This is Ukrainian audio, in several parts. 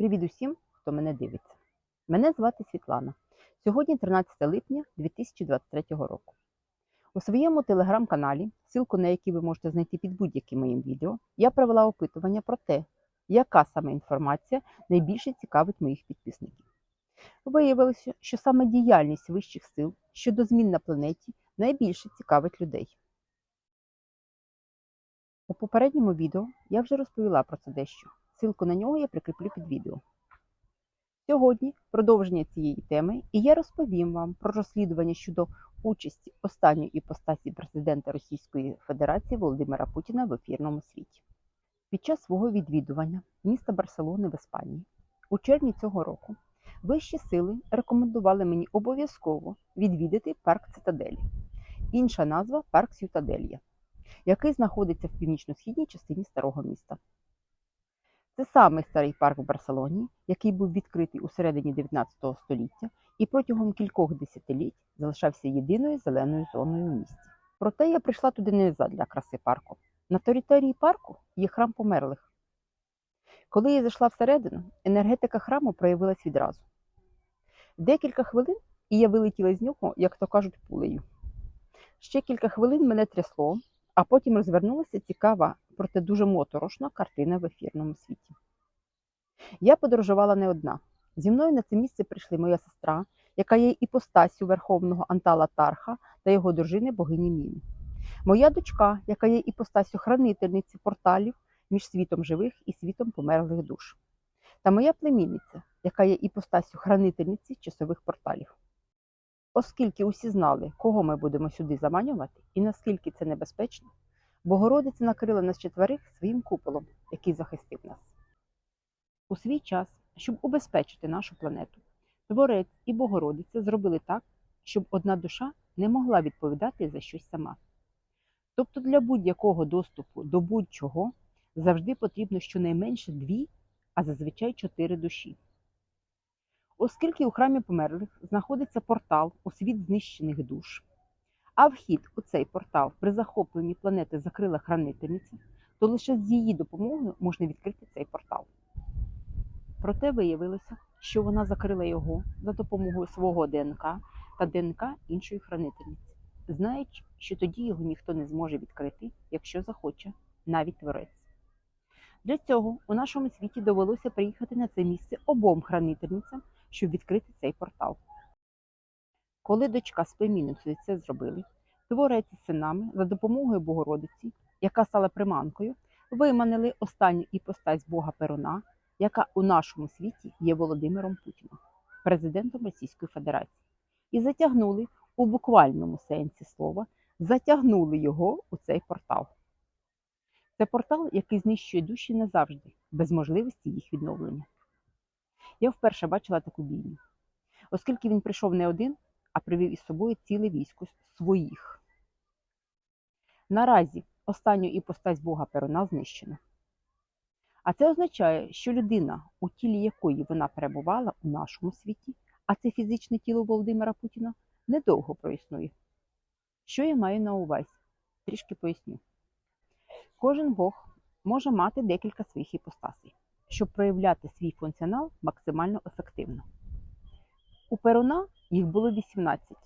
Привіт усім, хто мене дивиться. Мене звати Світлана. Сьогодні 13 липня 2023 року. У своєму телеграм-каналі, ссылку на який ви можете знайти під будь-яким моїм відео, я провела опитування про те, яка саме інформація найбільше цікавить моїх підписників. Виявилося, що саме діяльність вищих сил щодо змін на планеті найбільше цікавить людей. У попередньому відео я вже розповіла про це дещо. Ссылку на нього я прикріплю під відео. Сьогодні продовження цієї теми, і я розповім вам про розслідування щодо участі останньої іпостасі президента Російської Федерації Володимира Путіна в ефірному світі. Під час свого відвідування міста Барселони в Іспанії у червні цього року вищі сили рекомендували мені обов'язково відвідати парк Цитаделі. Інша назва парк Сютаделья, який знаходиться в північно-східній частині старого міста. Це самий старий парк в Барселоні, який був відкритий у середині 19 століття і протягом кількох десятиліть залишався єдиною зеленою зоною в місті. Проте я прийшла туди не задля краси парку. На території парку є храм померлих. Коли я зайшла всередину, енергетика храму проявилась відразу. Декілька хвилин, і я вилетіла з нього, як то кажуть, пулею. Ще кілька хвилин мене трясло, а потім розвернулася цікава, проте дуже моторошна картина в ефірному світі. Я подорожувала не одна. Зі мною на це місце прийшли моя сестра, яка є іпостасю верховного Антала Тарха та його дружини богині Міни. Моя дочка, яка є іпостасю хранительниці порталів між світом живих і світом померлих душ. Та моя племінниця, яка є іпостасю хранительниці часових порталів. Оскільки усі знали, кого ми будемо сюди заманювати і наскільки це небезпечно, Богородиця накрила нас четверих своїм куполом, який захистив нас. У свій час, щоб убезпечити нашу планету, Творець і Богородиця зробили так, щоб одна душа не могла відповідати за щось сама. Тобто для будь-якого доступу до будь-чого завжди потрібно щонайменше дві, а зазвичай чотири душі. Оскільки у храмі померлих знаходиться портал у світ знищених душ, а вхід у цей портал при захопленні планети закрила хранительниця, то лише з її допомогою можна відкрити цей портал. Проте виявилося, що вона закрила його за допомогою свого ДНК та ДНК іншої хранительниці, знаючи, що тоді його ніхто не зможе відкрити, якщо захоче, навіть творець. Для цього у нашому світі довелося приїхати на це місце обом хранительницям, щоб відкрити цей портал. Коли дочка з племінницею це зробили, творець із синами за допомогою Богородиці, яка стала приманкою, виманили останню іпостась Бога Перуна, яка у нашому світі є Володимиром Путіном, президентом Російської Федерації, і затягнули у буквальному сенсі слова, затягнули його у цей портал. Це портал, який знищує душі назавжди, без можливості їх відновлення. Я вперше бачила таку бійню, оскільки він прийшов не один, а привів із собою ціле військо своїх. Наразі останню іпостась Бога Перуна знищено. А це означає, що людина, у тілі якої вона перебувала у нашому світі, а це фізичне тіло Володимира Путіна, недовго проіснує. Що я маю на увазі? Трішки поясню. Кожен Бог може мати декілька своїх іпостасей, щоб проявляти свій функціонал максимально ефективно. У Перуна їх було 18.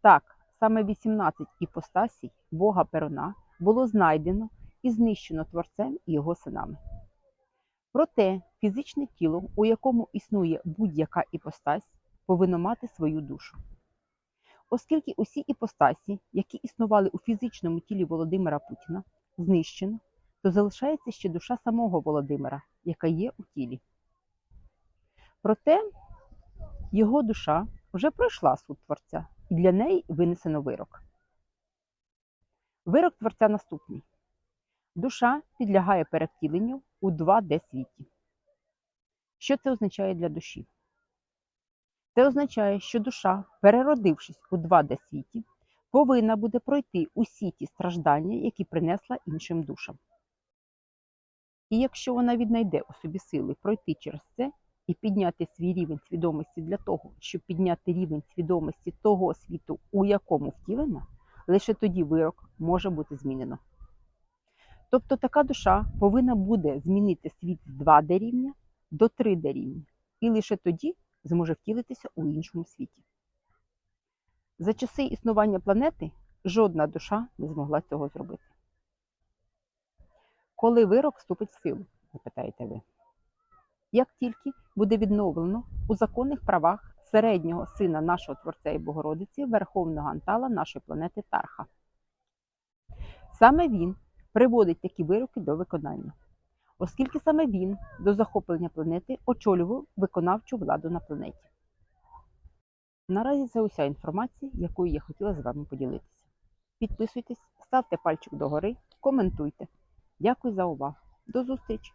Так, саме 18 іпостасій Бога Перуна було знайдено і знищено творцем і його синами. Проте фізичне тіло, у якому існує будь-яка іпостась, повинно мати свою душу. Оскільки усі іпостасі, які існували у фізичному тілі Володимира Путіна, знищено, то залишається ще душа самого Володимира, яка є у тілі. Проте його душа вже пройшла суд творця, і для неї винесено вирок. Вирок творця наступний: душа підлягає перевтіленню у 2D світі. Що це означає для душі? Це означає, що душа, переродившись у 2D світі, повинна буде пройти усі ті страждання, які принесла іншим душам. І якщо вона віднайде у собі сили пройти через це і підняти свій рівень свідомості для того, щоб підняти рівень свідомості того світу, у якому втілена, лише тоді вирок може бути змінено. Тобто така душа повинна буде змінити світ з 2D рівня до 3D рівня, і лише тоді зможе втілитися у іншому світі. За часи існування планети жодна душа не змогла цього зробити. Коли вирок вступить в силу, запитаєте ви. Як тільки буде відновлено у законних правах середнього сина нашого Творця і Богородиці, Верховного Антала нашої планети Тарха. Саме він приводить такі вироки до виконання, оскільки саме він до захоплення планети очолював виконавчу владу на планеті. Наразі це уся інформація, якою я хотіла з вами поділитися. Підписуйтесь, ставте пальчик догори, коментуйте. Дякую за увагу. До зустрічі!